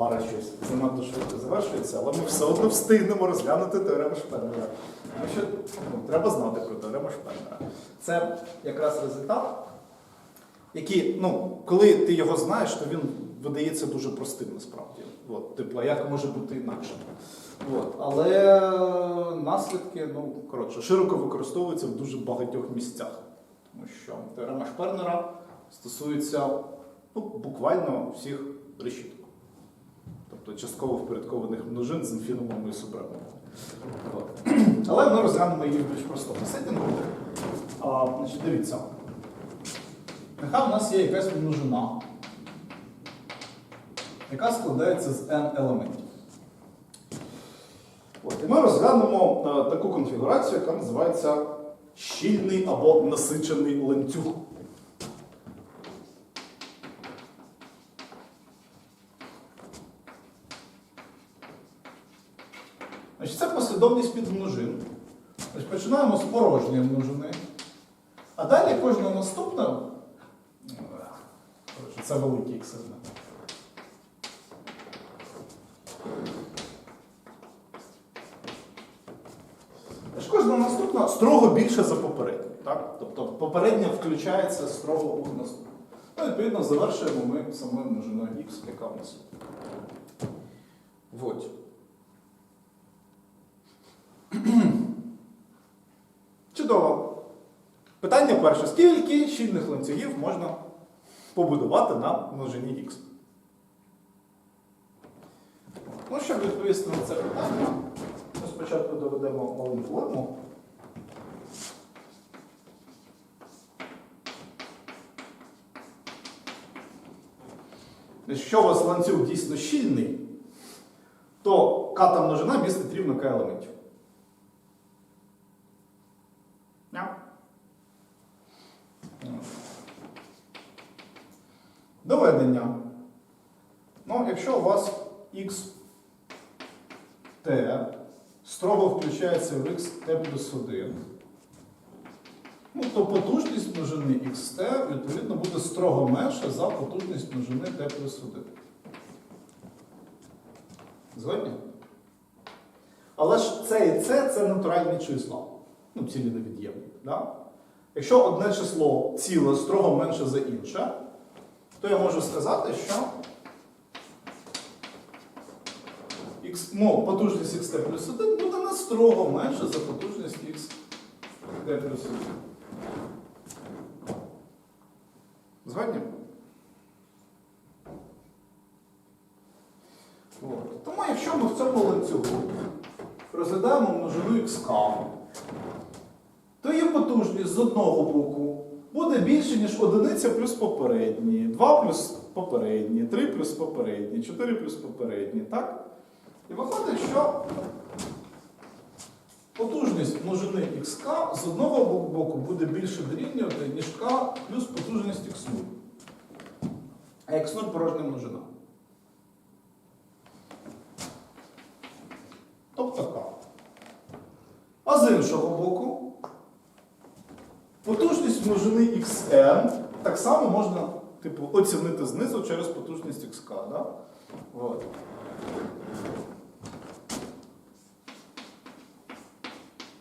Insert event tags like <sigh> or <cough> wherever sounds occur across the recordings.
пара щось занадто швидко завершується, але ми все одно встигнемо розглянути теорему Шпеннера. Тому що ну, треба знати про теорему Шпеннера. Це якраз результат, який, ну, коли ти його знаєш, то він видається дуже простим насправді. От, типу, як може бути інакше? От. Але наслідки, ну, коротше, широко використовуються в дуже багатьох місцях. Тому що теорема Шпернера стосується ну, буквально всіх решіток. Тобто частково впорядкованих множин з інфінумами і супремумами. От. Але ми розглянемо її більш простому сеттингу. Значить, дивіться. Нехай у нас є якась множина, яка складається з n елементів. От, і ми розглянемо е, таку конфігурацію, яка називається щільний або насичений ланцюг. Значить, це послідовність підмножин. Значить, починаємо з порожньої множини. А далі кожна наступна. Це великий. Тож кожна наступна строго більше за попередню. Так? Тобто попередня включається строго у наступну. Ну, відповідно, завершуємо ми самою множиною х, яка в нас. Вот. Питання перше. Скільки щільних ланцюгів можна побудувати на множині х? Ну, щоб відповісти на це питання, ми спочатку доведемо маленьку лему. Якщо у вас ланцюг дійсно щільний, то к множина містить рівно k елементів. Ня. Доведення. Ну, якщо у вас x t строго в x t плюс 1, ну, то потужність множини xt відповідно буде строго менша за потужність множини t плюс 1. Згодні? Але ж це і це це натуральні числа. Ну, цілі невід'ємні. Да? Якщо одне число ціле строго менше за інше, то я можу сказати, що X, ну, потужність xt плюс 1 буде не строго менше за потужність xt плюс 1. Згодні? От. Тому якщо ми в цьому ланцюгу розглядаємо множину xk, то її потужність з одного боку буде більше, ніж одиниця плюс попередні, 2 плюс попередні, 3 плюс попередні, 4 плюс попередні, так? І виходить, що потужність множини xk з одного боку буде більше дорівнювати, ніж k плюс потужність x0. А x0 порожня множина. Тобто k. А з іншого боку, потужність множини xn так само можна типу, оцінити знизу через потужність xk. Да? От.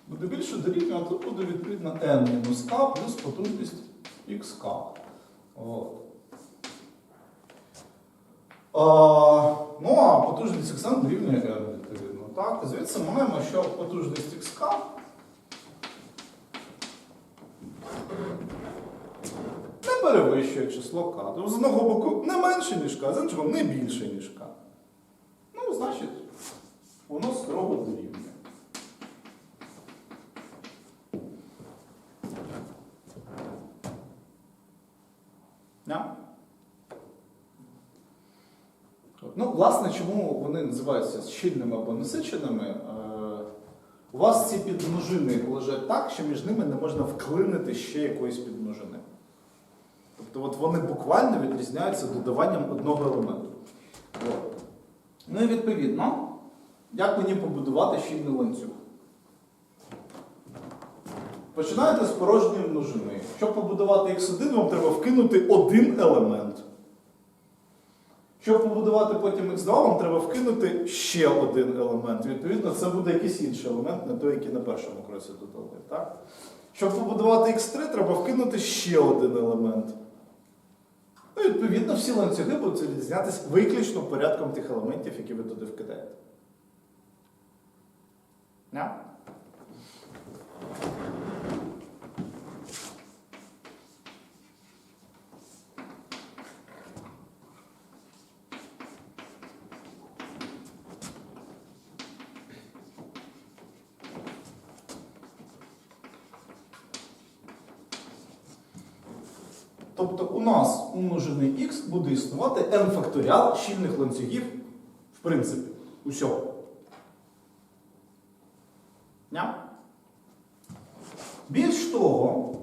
Буде більше дорівнювати, тут буде відповідно n мінус k плюс потужність xk. От. А, ну, а потужність xn дорівнює n, відповідно. Так? Звідси ми маємо, що потужність xk не перевищує число k. Тобто з одного боку не менше, ніж k, з іншого не більше, ніж k. Ну, значить, воно строго дорівнює. Да? От. Ну, власне, чому вони називаються щільними або насиченими? Е, у вас ці підмножини лежать так, що між ними не можна вклинити ще якоїсь підмножини. Тобто от вони буквально відрізняються додаванням одного елементу. От. Ну і відповідно, як мені побудувати щільний ланцюг? Починаєте з порожньої множини. Щоб побудувати x1, вам треба вкинути один елемент. Щоб побудувати потім x2, вам треба вкинути ще один елемент. Відповідно, це буде якийсь інший елемент, не той, який на першому кроці додали. Так? Щоб побудувати x3, треба вкинути ще один елемент. Ну, відповідно, всі ланцюги будуть відрізнятися виключно порядком тих елементів, які ви туди вкидаєте. Yeah? Тобто у нас умножений х буде існувати n факторіал щільних ланцюгів, в принципі, усього. Ня? Більш того,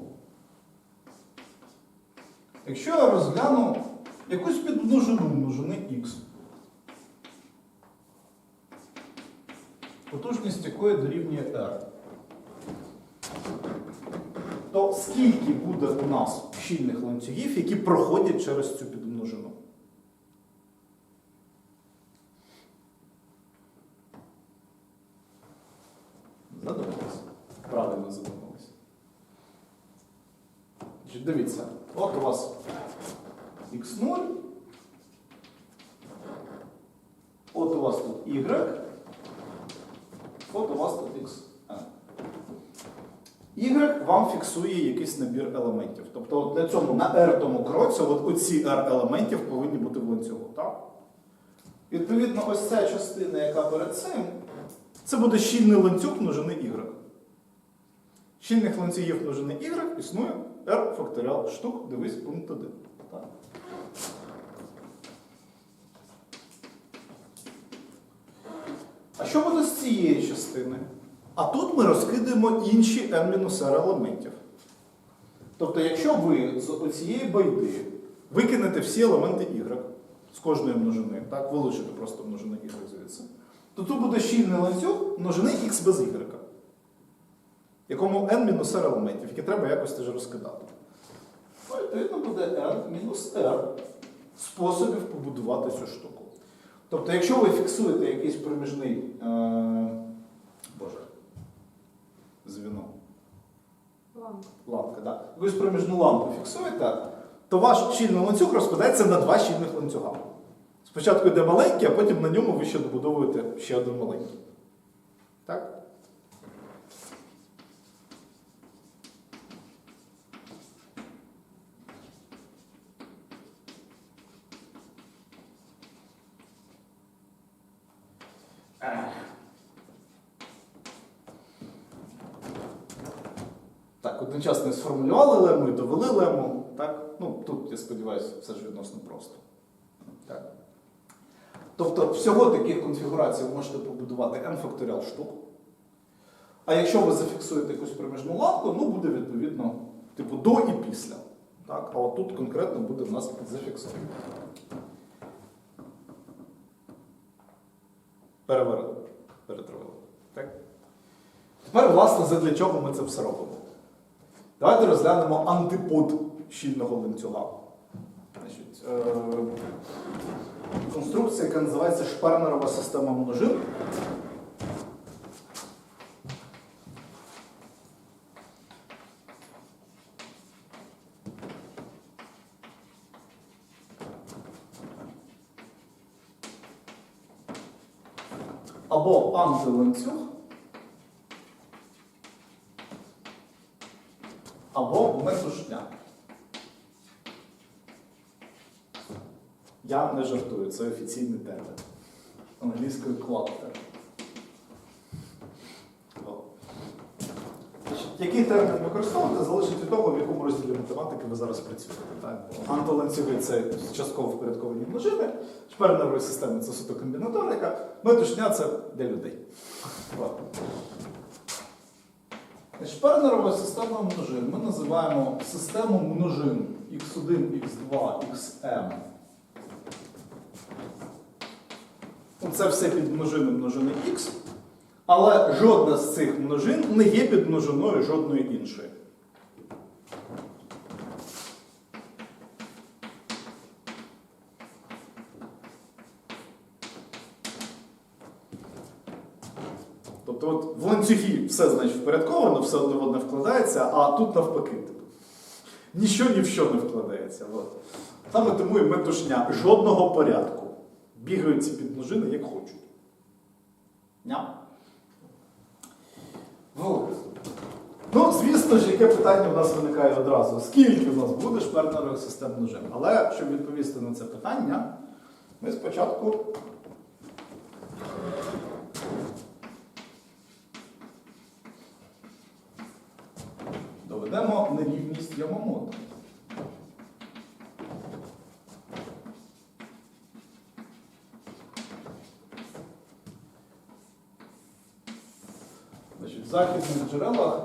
якщо я розгляну якусь підмножину множини х, потужність якої дорівнює r, то скільки буде у нас щільних ланцюгів, які проходять через цю підмножину? Задумались. Правильно задумались. Дивіться, от у вас x0, от у вас тут y, от у вас тут xn. Y вам фіксує якийсь набір елементів. Тобто от на r тому кроці от оці r елементів повинні бути в ланцюгу. Так? Відповідно, ось ця частина, яка перед цим, це буде щільний ланцюг множини y. Щільних ланцюгів множини y існує r факторіал штук, дивись пункт 1. Так. А що буде з цієї частини? А тут ми розкидаємо інші n-r елементів. Тобто, якщо ви з цієї байди викинете всі елементи y з кожної множини, так, вилучите просто множини y звідси, то тут буде щільний ланцюг множини x без y, якому n-r елементів, які треба якось теж розкидати. Ну, відповідно, буде n-r способів побудувати цю штуку. Тобто, якщо ви фіксуєте якийсь проміжний. Е... Звіно. Лампа. Лампка, так. Ви ж проміжну лампу фіксуєте, то ваш щільний ланцюг розпадається на два щільних ланцюга. Спочатку йде маленький, а потім на ньому ви ще добудовуєте ще один маленький. Так? Ех. Так, одночасно сформулювали лему і довели лему. Так? Ну, тут, я сподіваюся, все ж відносно просто. Так. Тобто, всього таких конфігурацій ви можете побудувати n факторіал штук. А якщо ви зафіксуєте якусь проміжну ланку, ну буде відповідно типу до і після. Так? А от тут конкретно буде в нас зафіксовано. Переварили. Перетравили. Тепер, власне, задля чого ми це все робимо? Давайте розглянемо антипод щільного ланцюга. Значить, е- конструкція, яка називається шпернерова система множин. Або антиланцюг, або метушня. Я не жартую, це офіційний термін. Англійською клактер. Який термін використовувати, залежить від того, в якому розділі математики ви зараз працюєте. Антиланцюги це частково впорядковані множини, шперневої системи це суто комбінаторика, метушня це для людей. Шпернерова система множин ми називаємо систему множин x1, x2, xm. Ну, це все підмножини множини х, але жодна з цих множин не є під множиною жодної іншої. Тобто от в ланцюгі все значить впорядковано, все одно в вкладається, а тут навпаки. Типу. Ніщо ні в що не вкладається. От. Саме тому і метушня жодного порядку. Бігають ці підмножини як хочуть. Ням. Вот. Ну, звісно ж, яке питання в нас виникає одразу? Скільки в нас буде шпернерових систем множин? Але щоб відповісти на це питання, ми спочатку доведемо нерівність Ямамото. Значить, в західних джерелах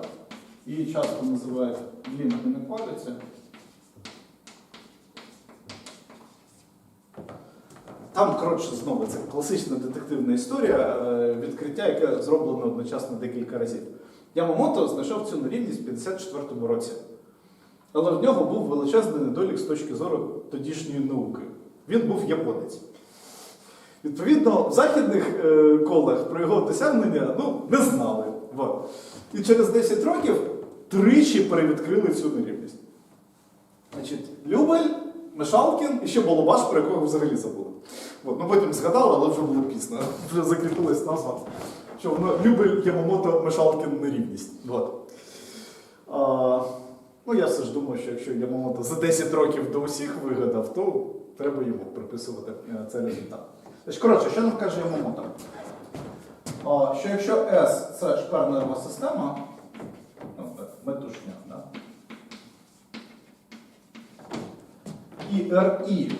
її часто називають лінками палиця. Там, коротше, знову це класична детективна історія, е, відкриття, яке зроблено одночасно декілька разів. Ямамото знайшов цю нерівність в 54-му році. Але в нього був величезний недолік з точки зору тодішньої науки. Він був японець. Відповідно, в західних е, колах про його досягнення ну, не знали. Вот. І через 10 років тричі перевідкрили цю нерівність. Значить, Любель, Мешалкін і ще Балабаш, про якого взагалі забули. От, ну потім згадали, але вже було пізно. Вже закріпилась назва. Що воно Любель, Ямамото, Мешалкін нерівність. От. А, ну, я все ж думаю, що якщо Ямамото за 10 років до усіх вигадав, то треба йому приписувати е, цей результат. Коротше, що нам каже Ямамото? Що якщо S це шпернерова система, ну, метушня, да? і RI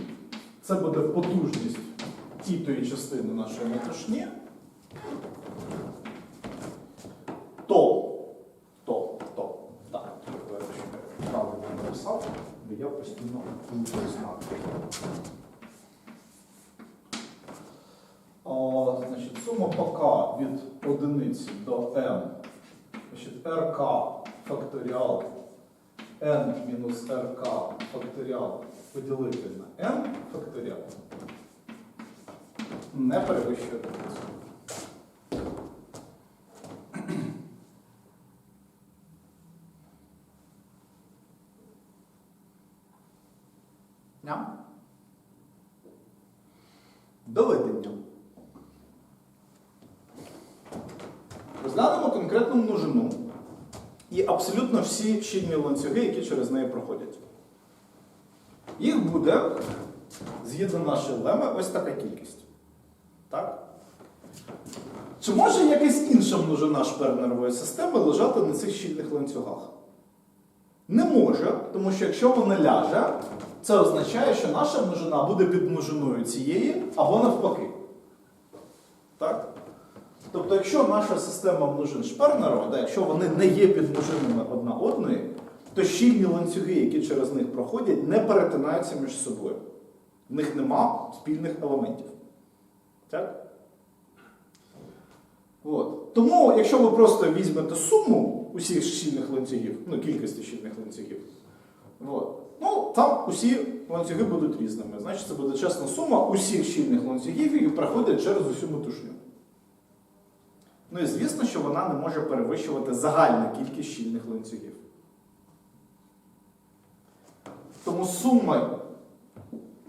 це буде потужність тітої частини нашої метушні, то, то, то, так, я ще правильно написав, бо я постійно плутаю знаки. О, значить, сума по k від одиниці до n, значить, rk факторіал n мінус rk факторіал поділити на n факторіал не перевищує одиницю. Доведення. Розглянемо конкретну множину і абсолютно всі щільні ланцюги, які через неї проходять. Їх буде, згідно нашої леми, ось така кількість. Так? Чи може якась інша множина шпернерової системи лежати на цих щільних ланцюгах? Не може, тому що якщо вона ляже, це означає, що наша множина буде підмножиною цієї або навпаки. Так? Тобто, якщо наша система множин шпернерова, да, якщо вони не є підмножинами одна одної, то щільні ланцюги, які через них проходять, не перетинаються між собою. В них нема спільних елементів. Так? От. Тому, якщо ви просто візьмете суму усіх щільних ланцюгів, ну, кількості щільних ланцюгів, от, ну, там усі ланцюги будуть різними. Значить, це буде чесна сума усіх щільних ланцюгів, які проходять через усю метушню. Ну і звісно, що вона не може перевищувати загальну кількість щільних ланцюгів. Тому сума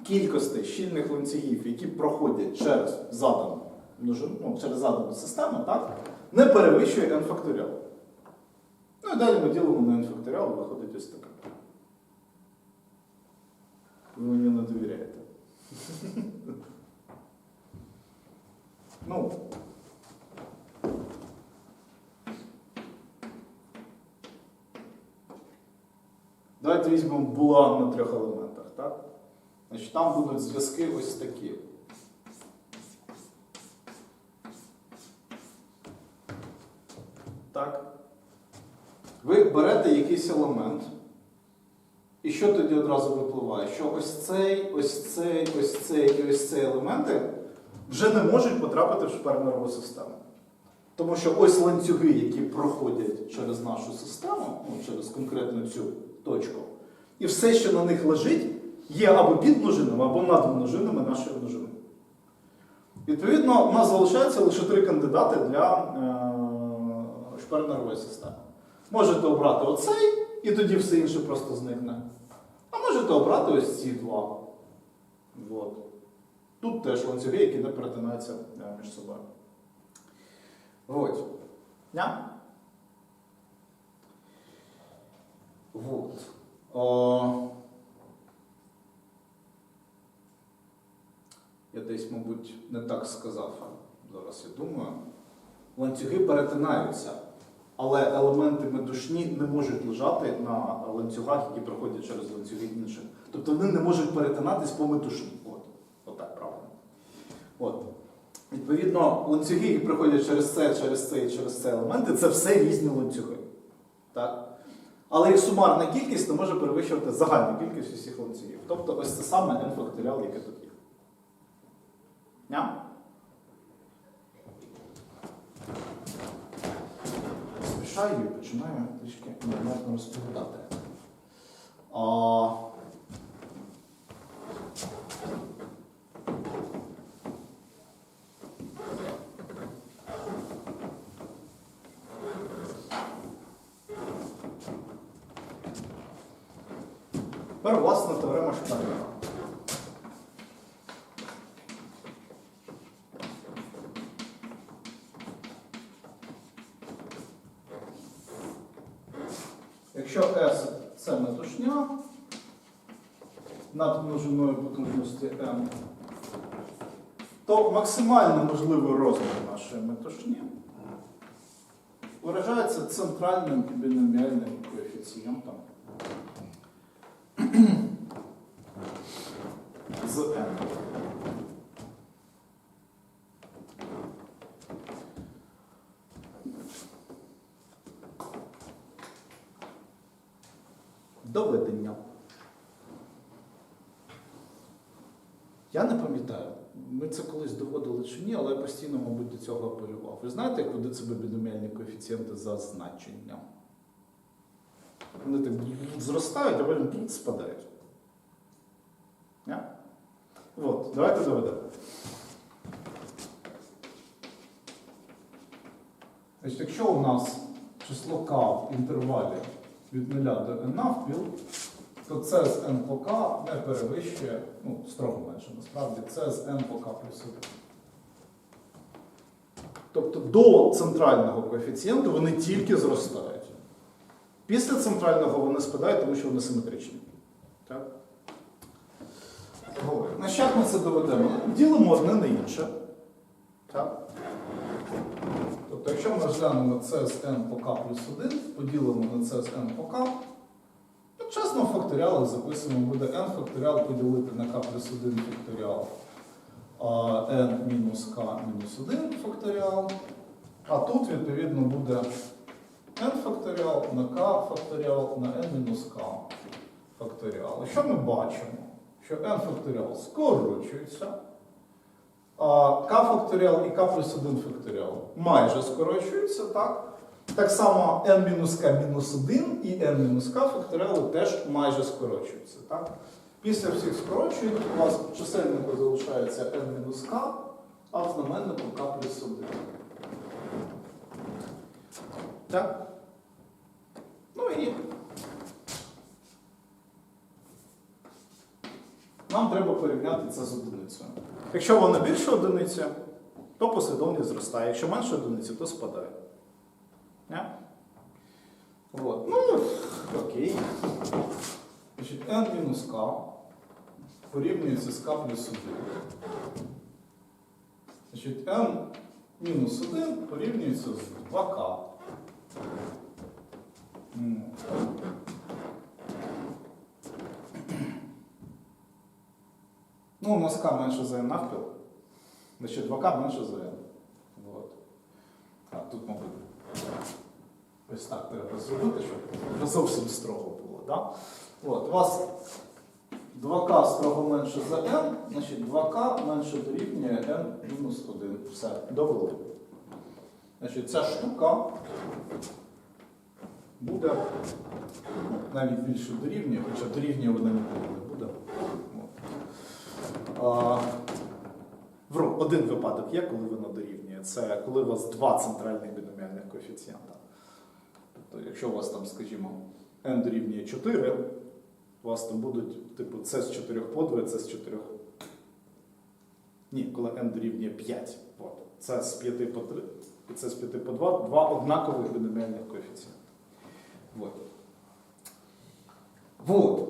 кількості щільних ланцюгів, які проходять через задану, множину, ну, через задану систему, так, не перевищує n факторіал. Ну і далі ми ділимо на n факторіал, виходить ось таке. Ви мені не довіряєте. <laughs> Ну, Давайте візьмемо булан на трьох елементах. Так? Значить, там будуть зв'язки ось такі. Так? Ви берете якийсь елемент, і що тоді одразу випливає? Що ось цей, ось цей, ось цей і ось цей елементи вже не можуть потрапити в шпернерову систему. Тому що ось ланцюги, які проходять через нашу систему, ну, через конкретну цю точку, і все, що на них лежить, є або під множинами, або над множинами нашої множини. Відповідно, у нас залишається лише три кандидати для е, Тепер нервова система. Можете обрати оцей, і тоді все інше просто зникне. А можете обрати ось ці два. От. Тут теж ланцюги, які не перетинаються е, між собою. Вот. Ня? Вот. Я десь, мабуть, не так сказав. Зараз я думаю. Ланцюги перетинаються, але елементи медушні не можуть лежати на ланцюгах, які проходять через ланцюги інших. Тобто вони не можуть перетинатись по метушні. От. Отак правильно. От. Відповідно, ланцюги, які проходять через це, через це і через це елементи, це все різні ланцюги. Так? Але і сумарна кількість не може перевищувати загальну кількість усіх ланцюгів. Тобто ось це саме n факторіал, яке тут є. Ня? Спішаю і починаю трішки нормально розповідати. А... Тепер власне теорема Шпенглера. Якщо S це метушня над множиною потужності M, то максимально можливий розмір нашої метушні виражається центральним біноміальним коефіцієнтом з n. Доведення. Я не пам'ятаю. Ми це колись доводили чи ні, але я постійно, мабуть, до цього апелював. Ви знаєте, ведуть себе біноміальні коефіцієнти за значенням? Вони так зростають, а потім спадають. Yeah? От, давайте доведемо. Значить, якщо у нас число k в інтервалі від 0 до n навпіл, то це з n по k не перевищує, ну, строго менше насправді, це з n по k плюс 1. До центрального коефіцієнту вони тільки зростають. Після центрального вони спадають, тому що вони симетричні. Так? На ми це доведемо? Ділимо одне на інше. Так? Тобто, якщо ми розглянемо це з n по k плюс 1, поділимо на це з n по k, то чесно в факторіалах записуємо, буде n факторіал поділити на k плюс 1 факторіал, n мінус k мінус 1 факторіал. А тут, відповідно, буде n факторіал на k факторіал на n-k факторіал. І що ми бачимо? Що n факторіал скорочується, а k факторіал і k плюс 1 факторіал майже скорочуються, так? Так само n-k-1 і n мінус k факторіали теж майже скорочуються. Так? Після всіх скорочень у вас чисельнику залишається n-k, а в знаменнику k плюс 1. Так? Ну і нам треба порівняти це з одиницею. Якщо вона більше одиниці, то послідовність зростає. Якщо менше одиниці, то спадає. Не? От. Ну, окей. Значить, n мінус k порівнюється з k плюс 1. Значить, n мінус 1 порівнюється з 2k. Ну, у нас k менше за n навпіл. Значить, 2k менше за n. Вот. А тут, мабуть, ось так треба зробити, щоб не зовсім строго було. Да? От, у вас 2k строго менше за n, значить 2k менше дорівнює N-1. Все, довели. Значить, ця штука буде навіть більше дорівнює, хоча дорівнює вона не буде. Вру, один випадок є, коли воно дорівнює. Це коли у вас два центральних біноміальних коефіцієнта. Тобто, якщо у вас там, скажімо, n дорівнює 4, у вас там будуть, типу, це з 4 по 2, це з 4. Ні, коли n дорівнює 5. От. Це з 5 по 3, і це з 5 по 2, два однакових біноміальних коефіцієнти. Вот. Вот.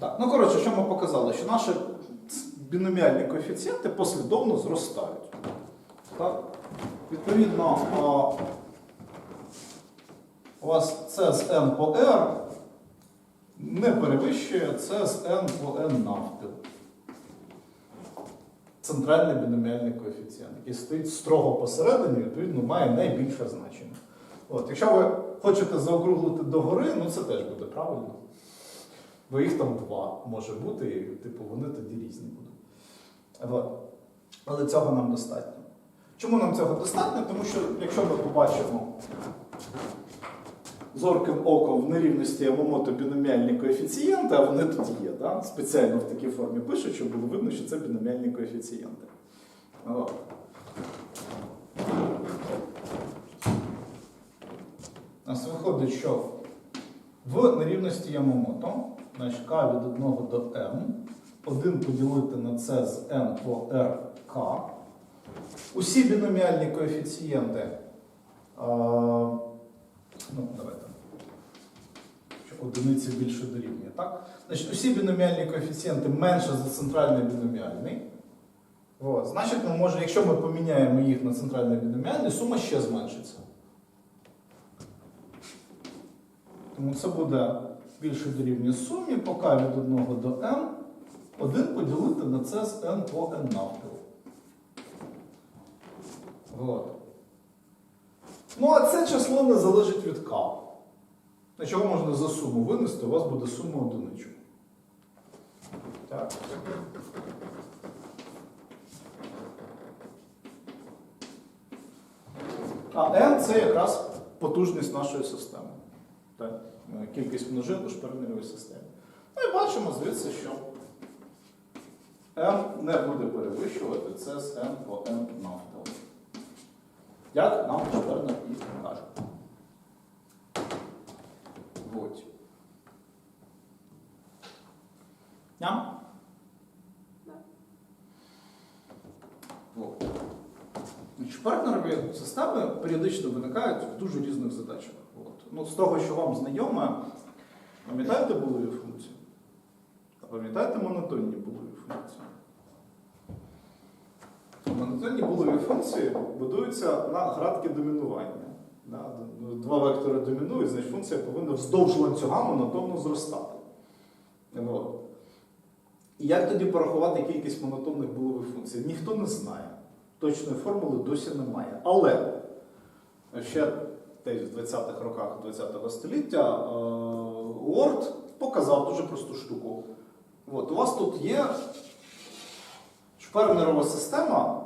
Так, ну коротше, що ми показали? Що наші біноміальні коефіцієнти послідовно зростають. Так? Відповідно, у вас це з n по r не перевищує це з n по n навпіл. Центральний біноміальний коефіцієнт, який стоїть строго посередині, відповідно, має найбільше значення. От, якщо ви хочете заокруглити догори, ну це теж буде правильно. Бо їх там два може бути, і типу, вони тоді різні будуть. Але цього нам достатньо. Чому нам цього достатньо? Тому що якщо ми побачимо зорким оком в нерівності Ямомото біноміальні коефіцієнти, а вони тут є, да? спеціально в такій формі пишуть, щоб було видно, що це біноміальні коефіцієнти. Нас виходить, що в нерівності Ямомото, значить k від 1 до m, 1 поділити на c з n по rk. Усі біноміальні коефіцієнти. Ну, давайте. Що одиниці більше дорівнює, так? Значить, усі біноміальні коефіцієнти менше за центральний біноміальний. От. Значить, ми можемо, якщо ми поміняємо їх на центральний біноміальний, сума ще зменшиться. Тому це буде більше дорівнює сумі по k від 1 до n. 1 поділити на c з n по n навпіл. От. Ну, а це число не залежить від k. Значить, його можна за суму винести, у вас буде сума одиничок. Так. А n це якраз потужність нашої системи. Так? Е, Кількість множин у шпернерівій системі. Ну і бачимо звідси, що n не буде перевищувати це з n по n навпіл. Як нам Шпернер і каже. Вот. Ням? Вот. Шпернерові системи періодично виникають в дуже різних задачах. От. Ну, з того, що вам знайоме, пам'ятаєте булові функції? А пам'ятаєте монотонні булові функції? Монотонні булові функції будуються на градки домінування. Два вектори домінують, значить функція повинна вздовж ланцюга монотонно зростати. І як тоді порахувати кількість монотонних булових функцій? Ніхто не знає. Точної формули досі немає. Але ще десь в 20-х роках 20-го століття е, Уорд показав дуже просту штуку. От, у вас тут є шпернерова система,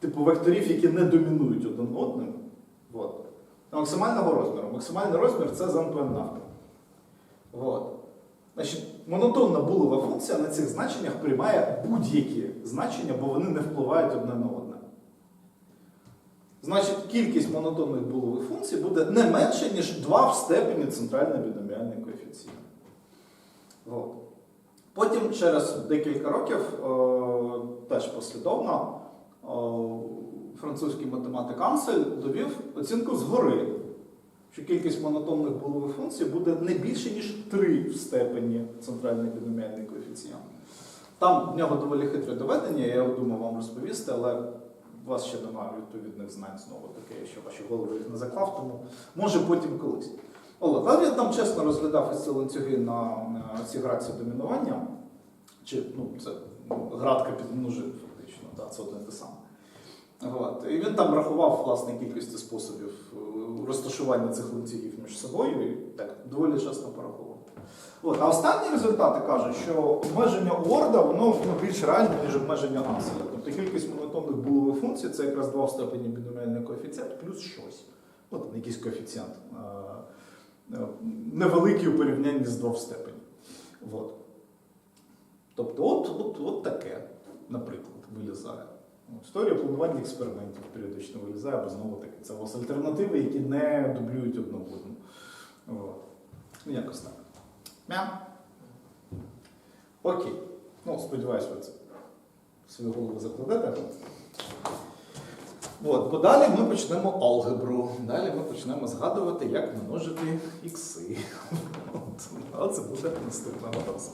типу векторів, які не домінують один одним. От. Максимального розміру. Максимальний розмір це навпіл. От. Значить, монотонна булова функція на цих значеннях приймає будь-які значення, бо вони не впливають одне на одне. Значить, кількість монотонних булових функцій буде не менше, ніж 2 в степені центральний біноміальний коефіцієнт. От. Потім через декілька років е, теж послідовно французький математик Ансель довів оцінку згори, що кількість монотонних булових функцій буде не більше, ніж 3 в степені центральний біноміальний коефіцієнт. Там в нього доволі хитре доведення, я думав вам розповісти, але у вас ще немає відповідних знань знову таке, що ваші голови їх не заклав, тому може потім колись. Але я там чесно розглядав ці ланцюги на, ці грації домінування, чи ну, це ну, градка під множин, фактично, да, це одне те саме. От. І він там рахував власне кількості способів е, розташування цих ланцюгів між собою і так доволі чесно порахував. От. А останні результати кажуть, що обмеження Уорда воно ну, більш реальне, ніж обмеження Анселя. Тобто кількість монотонних булових функцій це якраз 2 в степені біноміальний коефіцієнт плюс щось. От якийсь коефіцієнт. е, е, Невеликий у порівнянні з 2 в. От. Тобто, от, от, от таке, наприклад, вилізає. От, Теорія планування експериментів періодично вилізає, бо знову таки це у вас альтернативи, які не дублюють одну одну. Ну, якось так. Мям. Окей. Ну, сподіваюсь, ви це свою голову закладете. От, бо далі ми почнемо алгебру. Далі ми почнемо згадувати, як множити ікси. <laughs> От. Це буде наступного разу.